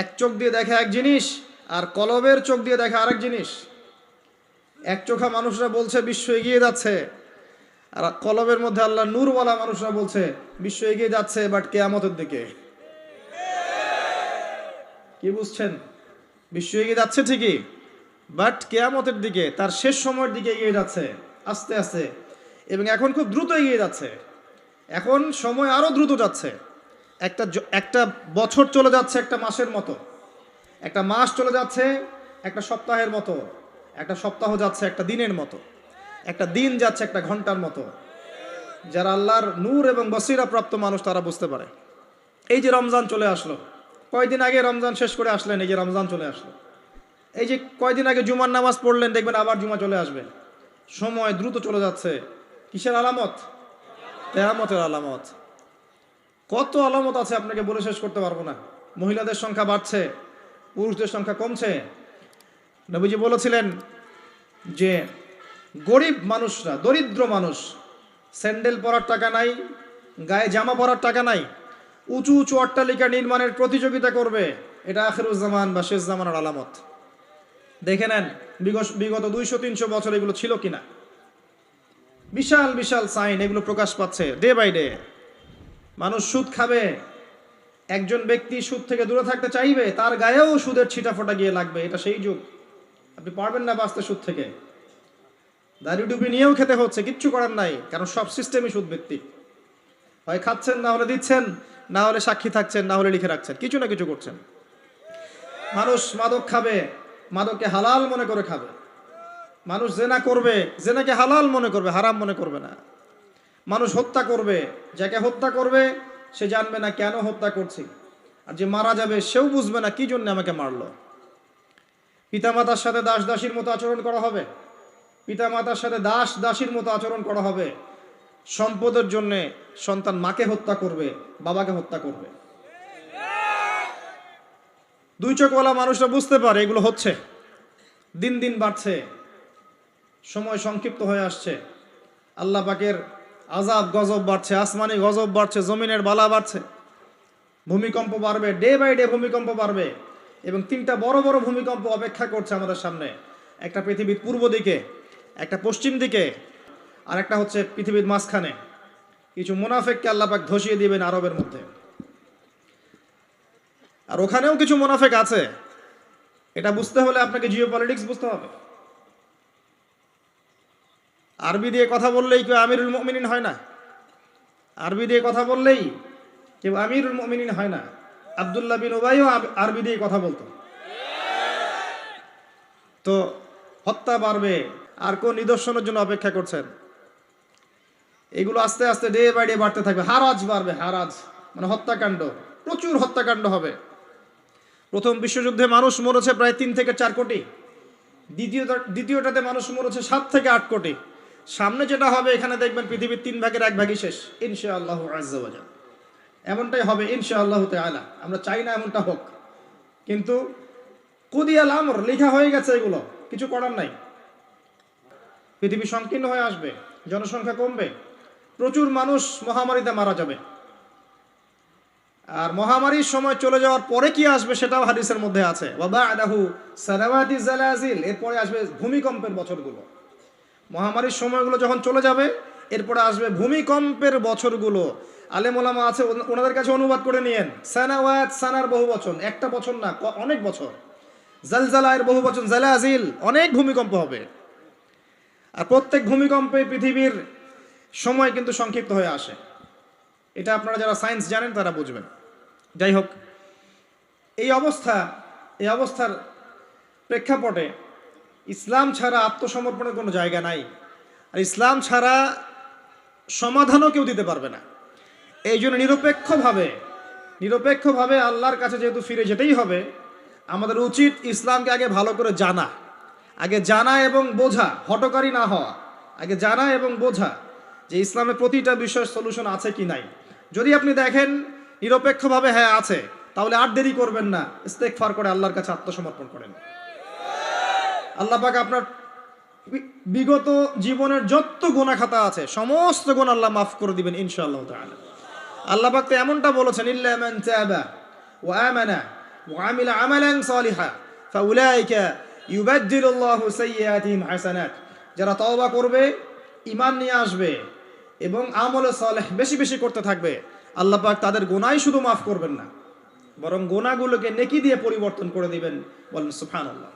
এক চোখ দিয়ে দেখে এক জিনিস আর কলবের চোখ দিয়ে দেখে আরেক জিনিস। এক চোখা মানুষরা বলছে, বিশ্ব এগিয়ে যাচ্ছে। আর কলবের মধ্যে আল্লাহ নূরওয়ালা মানুষরা বলছে, বিশ্ব এগিয়ে যাচ্ছে, বাট কেয়ামতের দিকে। কি বুঝছেন? বিশ্ব এগিয়ে যাচ্ছে ঠিকই, বাট কেয়ামতের দিকে, তার শেষ সময়ের দিকে এগিয়ে যাচ্ছে, আস্তে আস্তে। এবং এখন খুব দ্রুত এগিয়ে যাচ্ছে। এখন সময় আরও দ্রুত যাচ্ছে। একটা একটা বছর চলে যাচ্ছে একটা মাসের মতো। একটা মাস চলে যাচ্ছে একটা সপ্তাহের মতো। একটা সপ্তাহ যাচ্ছে একটা দিনের মতো। একটা দিন যাচ্ছে একটা ঘণ্টার মতো। যারা আল্লাহর নূর এবং বসিরা প্রাপ্ত মানুষ, তারা বুঝতে পারে। এই যে রমজান চলে আসলো। কয়দিন আগে রমজান শেষ করে আসলেন, এই যে রমজান চলে আসলো। এই যে কয়দিন আগে জুমার নামাজ পড়লেন, দেখবেন আবার জুমা চলে আসবে। সময় দ্রুত চলে যাচ্ছে। কিসের আলামত? কেয়ামতের আলামত। কত আলামত আছে আপনাকে বলে শেষ করতে পারব না? মহিলাদের সংখ্যা বাড়ছে, পুরুষদের সংখ্যা কমছে। নবীজি বলেছিলেন যে, গরিব মানুষরা, দরিদ্র মানুষ, স্যান্ডেল পরার টাকা নাই, গায়ে জামা পরার টাকা নাই, উঁচু উঁচু অট্টালিকা নির্মাণের প্রতিযোগিতা করবে, এটা আখেরুজ্জামান বা শেষ জামানের আলামত। দেখে নেন বিগত দুইশো, তিনশো বছর এগুলো ছিল কিনা। বিশাল বিশাল সাইন এগুলো প্রকাশ পাচ্ছে ডে বাই ডে মানুষ সুদ খাবে, একজন ব্যক্তি সুদ থেকে দূরে থাকতে চাইবে, তার গায়েও সুদের ছিটাফোটা গিয়ে লাগবে, এটা সেই যুগ। আপনি পারবেন না বাঁচতে সুদ থেকে। দাড়ি ডুবি নিয়েও খেতে হচ্ছে, কিচ্ছু করার নাই, কারণ সব সিস্টেমই সুদ ভিত্তিক হয় খাচ্ছেন, না হলে দিচ্ছেন, না হলে সাক্ষী থাকছেন, না হলে লিখে রাখছেন, কিছু না কিছু করছেন। মানুষ মাদক খাবে, মাদককে হালাল মনে করে খাবে। মানুষ জেনা করবে, জেনাকে হালাল মনে করবে, হারাম মনে করবে না। মানুষ হত্যা করবে, যাকে হত্যা করবে, সে জানবে না কেন হত্যা করছি। আর যে মারা যাবে, সেও বুঝবে না কি জন্য আমাকে মারলো। পিতামাতার সাথে দাস দাসীর মতো আচরণ করা হবে। পিতামাতার সাথে দাস দাসীর মতো আচরণ করা হবে। সম্পদের জন্য সন্তান মাকে হত্যা করবে, বাবাকে হত্যা করবে। দুই চোখওয়ালা মানুষরা বুঝতে পারে এগুলো হচ্ছে। দিন দিন বাড়ছে। সময় সংক্ষিপ্ত হয়ে আসছে। আল্লাহ পাকের আজাব গজব বাড়ছে, আসমানি গজব বাড়ছে, জমিনের বালা বাড়ছে। ভূমিকম্প বাড়বে ডে বাই ডে ভূমিকম্প বাড়বে এবং তিনটা বড় বড় ভূমিকম্প অপেক্ষা করছে আমাদের সামনে। একটা পৃথিবীর পূর্ব দিকে, একটা পশ্চিম দিকে আর একটা হচ্ছে পৃথিবীর মাঝখানে। কিছু মুনাফেককে আল্লাহ পাক ধসিয়ে দিবেন আরবের মধ্যে। আর ওখানেও কিছু মুনাফেক আছে। এটা বুঝতে হলে আপনাকে জিও পলিটিক্স বুঝতে হবে। আরবি দিয়ে কথা বললেই কেউ আমিরুল মমিনিন হয় না। আরবি দিয়ে কথা বললেই কেউ আমিরুল মমিনিন হয় না। আবদুল্লাহ বিন ওবাইও আরবি দিয়ে কথা বলতো। তো হত্যা বাড়বে, আর কোন নিদর্শনের জন্য অপেক্ষা করছেন? এগুলো আস্তে আস্তে ডে বাই ডে বাড়তে থাকবে। হারাজ বাড়বে, হারাজ। মানে হত্যাকাণ্ড। প্রচুর হত্যাকাণ্ড হবে। প্রথম বিশ্বযুদ্ধে মানুষ মরেছে প্রায় তিন থেকে চার কোটি। দ্বিতীয়টা দ্বিতীয়টাতে মানুষ মরেছে সাত থেকে আট কোটি। সামনে যেটা হবে, এখানে দেখবেন পৃথিবীর তিন ভাগের এক ভাগই শেষ। ইনশা আল্লাহ এমনটাই হবে ইনশা আল্লাহ আমরা চাই না এমনটা হোক। কিন্তু কুদিয়াল আমর, লেখা হয়ে গেছে এগুলো। কিছু করার নাই। পৃথিবী সংকীর্ণ হয়ে আসবে, জনসংখ্যা কমবে, প্রচুর মানুষ মহামারীতে মারা যাবে। আর মহামারীর সময় চলে যাওয়ার পরে কি আসবে সেটাও হাদিসের মধ্যে আছে। বাবা আদাহু সারাওয়াতি জালাজিল। এরপরে আসবে ভূমিকম্পের বছরগুলো। মহামারীর সময়গুলো যখন চলে যাবে, এরপরে আসবে ভূমিকম্পের বছরগুলো। আলেমোলামা আছে ওনাদের কাছে অনুবাদ করে নিয়েন। সানাওয়াত সানার বহু বচন, একটা বছর না অনেক বছর। জালজালায়ের বহু বচন, জালাজিল, অনেক ভূমিকম্প হবে। আর প্রত্যেক ভূমিকম্পে পৃথিবীর সময় কিন্তু সংক্ষিপ্ত হয়ে আসে। এটা আপনারা যারা সায়েন্স জানেন, তারা বুঝবেন। যাই হোক, এই অবস্থা, এই অবস্থার প্রেক্ষাপটে ইসলাম ছাড়া আত্মসমর্পণের কোনো জায়গা নাই। আর ইসলাম ছাড়া সমাধানও কেউ দিতে পারবে না। এই জন্য নিরপেক্ষভাবে নিরপেক্ষভাবে আল্লাহর কাছে যেহেতু ফিরে যেতেই হবে, আমাদের উচিত ইসলামকে আগে ভালো করে জানা। আগে জানা এবং বোঝা, হটকারী না হওয়া। আগে জানা এবং বোঝা যে ইসলামের প্রতিটা বিষয়ের সলিউশন আছে কি নাই। যদি আপনি দেখেন নিরপেক্ষভাবে হ্যাঁ আছে, তাহলে আর দেরি করবেন না। ইস্তেকফার করে আল্লাহর কাছে আত্মসমর্পণ করেন। আল্লাহ পাক আপনার বিগত জীবনের যত গোনা খাতা আছে, সমস্ত গোনা আল্লাহ মাফ করে দিবেন ইনশাআল্লাহ তাআলা। আল্লাহ পাক তো এমনটা বলেছেন, ইল্লা মান তাবা ওয়া আমানা ওয়া আমিলা আমালান সালিহা, ফাউলাইকা ইউবাদদিলুল্লাহু সাইয়্যাতিহিম হাসানাত। যারা তওবা করবে, ঈমান নিয়ে আসবে এবং আমলে সালেহ বেশি বেশি করতে থাকবে, আল্লাহ পাক তাদের গোনাই শুধু মাফ করবেন না, বরং গোনাগুলোকে নেকি দিয়ে পরিবর্তন করে দিবেন বলেন সুফান আল্লাহ